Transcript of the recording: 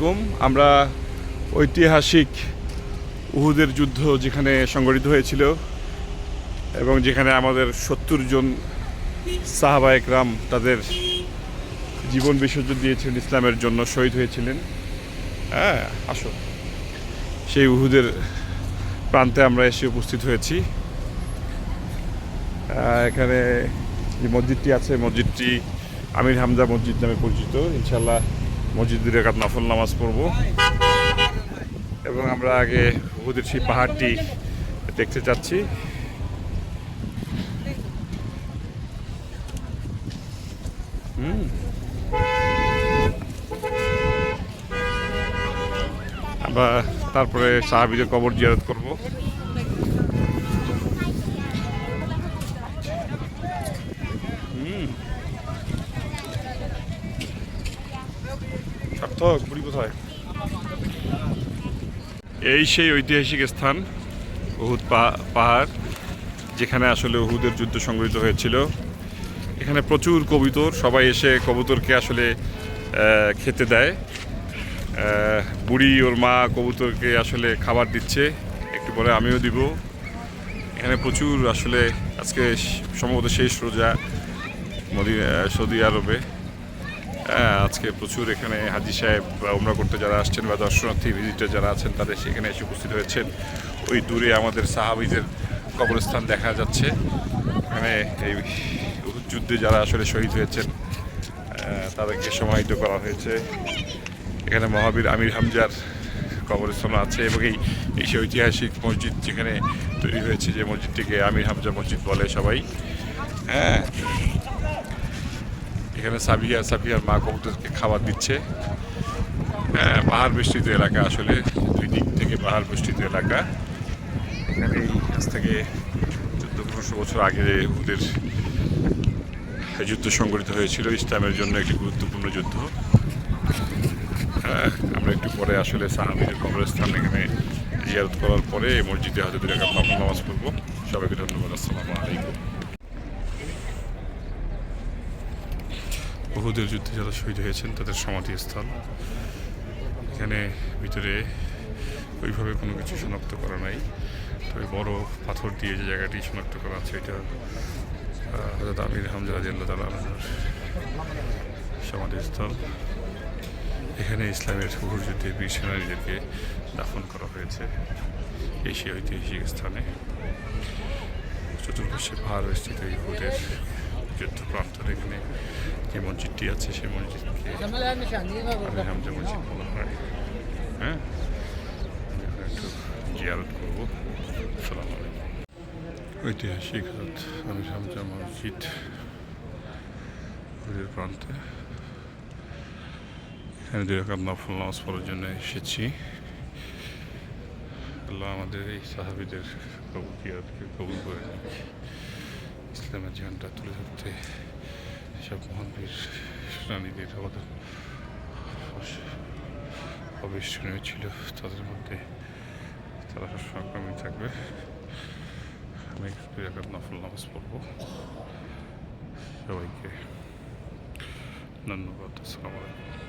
কম আমরা ঐতিহাসিক উহুদের যুদ্ধ যেখানে সংগঠিত হয়েছিল এবং যেখানে আমাদের সত্তর জন সাহাবা একরাম তাদের জীবন বিসর্জন দিয়েছিলেন, ইসলামের জন্য শহীদ হয়েছিলেন। হ্যাঁ আসো। সেই উহুদের প্রান্তে আমরা এসে উপস্থিত হয়েছি। এখানে যে মসজিদটি আছে, মসজিদটি আমির হামজা মসজিদ নামে পরিচিত। ইনশাল্লাহ মসজিদ দুই রেখাত নফল নামাজ পড়ব। এবং আমরা আগে উহুদের সেই পাহাড়টি দেখতে চাচ্ছি আমরা তারপরে সাহাবিদের কবর জিয়ারত করব। বুড়ি কোথায়? এই সেই ঐতিহাসিক স্থান, উহুদ পাহাড়, যেখানে আসলে উহুদের যুদ্ধ সংগঠিত হয়েছিল। এখানে প্রচুর কবুতর, সবাই এসে কবুতরকে আসলে খেতে দেয়। বুড়ি ওর মা কবুতরকে আসলে খাবার দিচ্ছে। একটু পরে আমিও দিব। এখানে প্রচুর আসলে, আজকে সম্ভবত শেষ রোজা সৌদি আরবে। আজকে প্রচুর এখানে হাজি সাহেব বা উমরা করতে যারা আসছেন বা দর্শনার্থী ভিজিটার যারা আছেন, তাদের সেখানে এসে উপস্থিত হয়েছেন। ওই দূরে আমাদের সাহাবিদের কবরস্থান দেখা যাচ্ছে। এখানে এই যুদ্ধে যারা আসলে শহীদ হয়েছেন তাদেরকে সমাহিত করা হয়েছে। এখানে মহাবীর আমির হামজার কবরস্থান আছে এবং এই এই সেই ঐতিহাসিক মসজিদ যেখানে তৈরি হয়েছে, যে মসজিদটিকে আমির হামজা মসজিদ বলে সবাই। হ্যাঁ এখানে সাবিয়া সাবিয়ার মা কবুতরকে খাবার দিচ্ছে। হ্যাঁ, পাহাড় বেষ্টিত এলাকা আসলে দুই দিক থেকে পাহাড় বেষ্টিত এলাকা। এখানে এই আজ থেকে চোদ্দ পনেরোশো বছর আগে ওদের যুদ্ধ সংগঠিত হয়েছিল। ইসলামের জন্য একটি গুরুত্বপূর্ণ যুদ্ধ। হ্যাঁ, আমরা একটু পরে আসলে সাহাবিদের কবরস্থান এখানে জিয়ারত করার পরে মসজিদে হয়তো দু রেখা নফল নামাজ পড়ব। সবাইকে ধন্যবাদ। আসসালামু আলাইকুম। বহুদের যুদ্ধে যারা শহীদ হয়েছেন, তাদের সমাধিস্থল। এখানে ভিতরে ওইভাবে কোনো কিছু শনাক্ত করা নাই। তবে বড় পাথর দিয়ে যে জায়গাটি শনাক্ত করা আছে, এটা হজরত আমির হামজা সমাধিস্থল। এখানে ইসলামের উহুর যুদ্ধে বীর সেনানীদেরকে দাফন করা হয়েছে সেই ঐতিহাসিক স্থানে। চতুর্পাশে পাহাড় স্থিত এই উহুদের যুদ্ধ এখানে যে মসজিদটি আছে, সেই মসজিদকে হামজা মসজিদ বলা হয়। হ্যাঁ? একটু জিয়ারত করব। সালাম ঐতিহাসিক হজরত আমির হামজা মসজিদ উহুদের প্রান্তে। এখানে দুই রকম নফল নামাজ পড়ার জন্য এসেছি। আল্লাহ আমাদের এই সাহাবিদের কবুকিয়াতকে কবুল করে ইসলামের জীবনটা তুলে ধরতে সব মহান বীর সেনানীদের আমাদের অবিস্মরণীয় ছিল। তাদের মধ্যে তারা সবসময় আগামী থাকবে। আমি দুই রকম নফল নামাজ পড়ব। সবাইকে ধন্যবাদ। আসসালামু আলাইকুম।